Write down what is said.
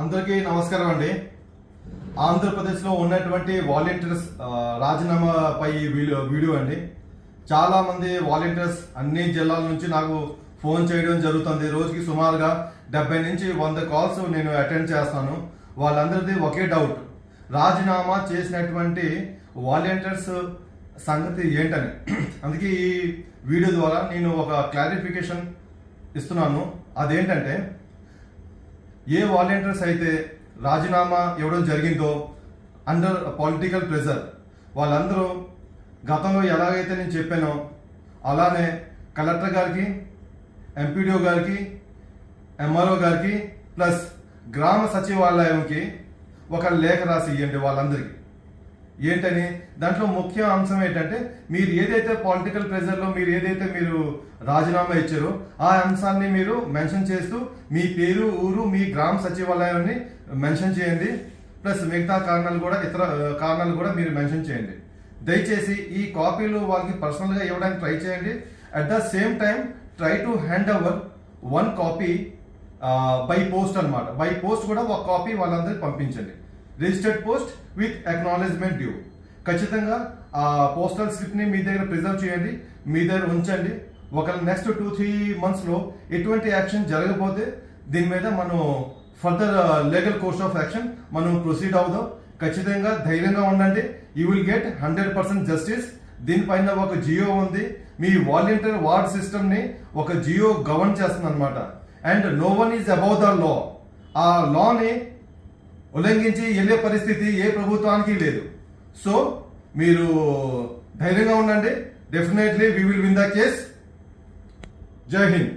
అందరికీ నమస్కారం అండి. ఆంధ్రప్రదేశ్లో ఉన్నటువంటి వాలంటీర్స్ రాజీనామాపై వీడియో వీడియో అండి. చాలామంది వాలంటీర్స్ అన్ని జిల్లాల నుంచి నాకు ఫోన్ చేయడం జరుగుతుంది. రోజుకి సుమారుగా డెబ్బై నుంచి వంద కాల్స్ నేను అటెండ్ చేస్తాను. వాళ్ళందరిది ఒకే డౌట్. రాజీనామా చేసినటువంటి వాలంటీర్స్ సంగతి ఏంటని. అందుకే ఈ వీడియో ద్వారా నేను ఒక క్లారిఫికేషన్ ఇస్తున్నాను. అదేంటంటే ఏ వాలంటీర్స్ అయితే రాజీనామా ఇవ్వడం జరిగిందో అండర్ పొలిటికల్ ప్రెజర్ వాళ్ళందరూ గతంలో ఎలాగైతే నేను చెప్పానో అలానే కలెక్టర్ గారికి ఎంపీడీఓ గారికి ఎంఆర్ఓ గారికి ప్లస్ గ్రామ సచివాలయంకి ఒక లేఖ రాసి ఇవ్వండి వాళ్ళందరికీ. ఏంటని? దాంట్లో ముఖ్య అంశం ఏంటంటే మీరు ఏదైతే పొలిటికల్ ప్రెజర్లో మీరు ఏదైతే మీరు రాజీనామా ఇచ్చారో ఆ అంశాన్ని మీరు మెన్షన్ చేస్తూ మీ పేరు ఊరు మీ గ్రామ సచివాలయాన్ని మెన్షన్ చేయండి. ప్లస్ మిగతా కారణాలు కూడా ఇతర కారణాలు కూడా మీరు మెన్షన్ చేయండి. దయచేసి ఈ కాపీలు వాళ్ళకి పర్సనల్గా ఇవ్వడానికి ట్రై చేయండి. At the same time try to hand over one copy by post అన్నమాట. బై పోస్ట్ కూడా ఒక కాపీ వాళ్ళందరికి పంపించండి. Registered post with acknowledgement due ఖచ్చితంగా ఆ పోస్టల్ స్లిప్ని మీ దగ్గర ప్రిజర్వ్ చేయండి మీ దగ్గర ఉంచండి. ఒక నెక్స్ట్ టూ త్రీ మంత్స్లో ఎటువంటి యాక్షన్ జరగకపోతే దీని మీద మనం further legal course of action మనం ప్రొసీడ్ అవుదాం. ఖచ్చితంగా ధైర్యంగా ఉండండి. You will get hundred percent justice దీనిపైన ఒక జియో ఉంది. మీ వాలంటీర్ వార్డ్ సిస్టమ్ని ఒక జియో గవర్న్ చేస్తుంది అనమాట and no one is above the law ఆ లాని ఉల్లంఘించి వెళ్ళే పరిస్థితి ఏ ప్రభుత్వానికి లేదు. సో మీరు ధైర్యంగా ఉండండి. Definitely we will win the case Jai Hind